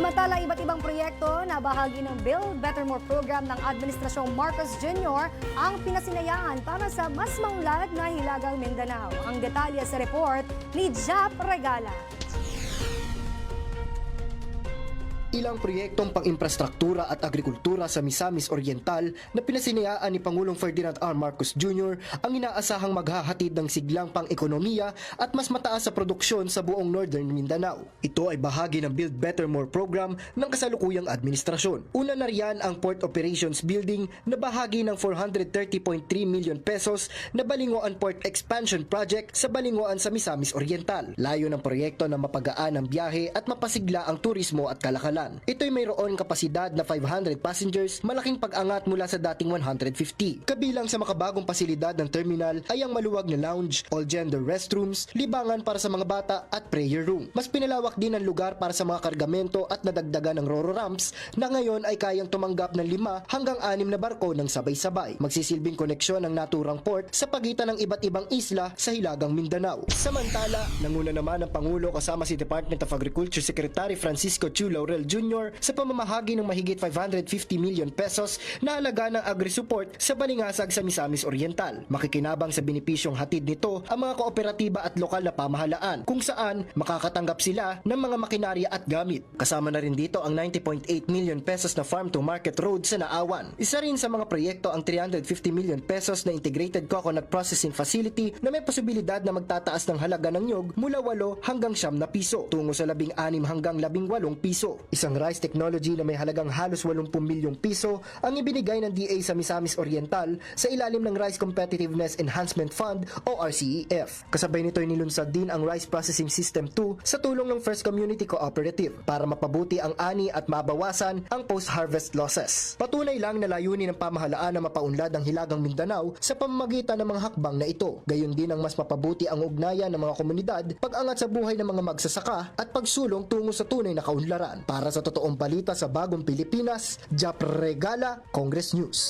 Samantala, iba't ibang proyekto na bahagi ng Build Better More program ng Administrasyong Marcos Jr. ang pinasinayaan para sa mas maunlad na Hilagang Mindanao. Ang detalye sa report ni Jap Regala. Ilang proyektong pang-infrastruktura at agrikultura sa Misamis Oriental na pinasinayaan ni Pangulong Ferdinand R. Marcos Jr. ang inaasahang maghahatid ng siglang pang-ekonomiya at mas mataas sa produksyon sa buong Northern Mindanao. Ito ay bahagi ng Build Better More program ng kasalukuyang administrasyon. Una na riyan ang Port Operations Building na bahagi ng 430.3 million pesos na Balingoan Port Expansion Project sa Balingoan sa Misamis Oriental. Layo ng proyekto na mapagaan ang biyahe at mapasigla ang turismo at kalakalan. Ito'y mayroon kapasidad na 500 passengers, malaking pag-angat mula sa dating 150. Kabilang sa makabagong pasilidad ng terminal ay ang maluwag na lounge, all-gender restrooms, libangan para sa mga bata at prayer room. Mas pinalawak din ang lugar para sa mga kargamento at nadagdagan ng roro ramps na ngayon ay kayang tumanggap ng lima hanggang anim na barko ng sabay-sabay. Magsisilbing koneksyon ng naturang port sa pagitan ng iba't ibang isla sa Hilagang Mindanao. Samantala, nanguna naman ang Pangulo kasama si Department of Agriculture Secretary Francisco Chu Laurel Jr. sa pamamahagi ng mahigit 550 million pesos na halaga ng agri-support sa Balingasag sa Misamis Oriental. Makikinabang sa benepisyong hatid nito ang mga kooperatiba at lokal na pamahalaan kung saan makakatanggap sila ng mga makinarya at gamit. Kasama na rin dito ang 90.8 million pesos na farm to market road sa Naawan. Isa rin sa mga proyekto ang 350 million pesos na integrated coconut processing facility na may posibilidad na magtataas ng halaga ng nyog mula 8 hanggang 9 na piso tungo sa 16 hanggang 18 piso. Isang rice technology na may halagang halos 80 milyong piso ang ibinigay ng DA sa Misamis Oriental sa ilalim ng Rice Competitiveness Enhancement Fund o RCEF. Kasabay nito ay nilunsad din ang Rice Processing System 2 sa tulong ng First Community Cooperative para mapabuti ang ani at mabawasan ang post-harvest losses. Patunay lang na layunin ng pamahalaan na mapaunlad ang Hilagang Mindanao sa pamamagitan ng mga hakbang na ito. Gayon din ang mas mapabuti ang ugnayan ng mga komunidad, pag-angat sa buhay ng mga magsasaka at pagsulong tungo sa tunay na kaunlaran. Para sa totoong balita sa Bagong Pilipinas, Jap Regala, Congress News.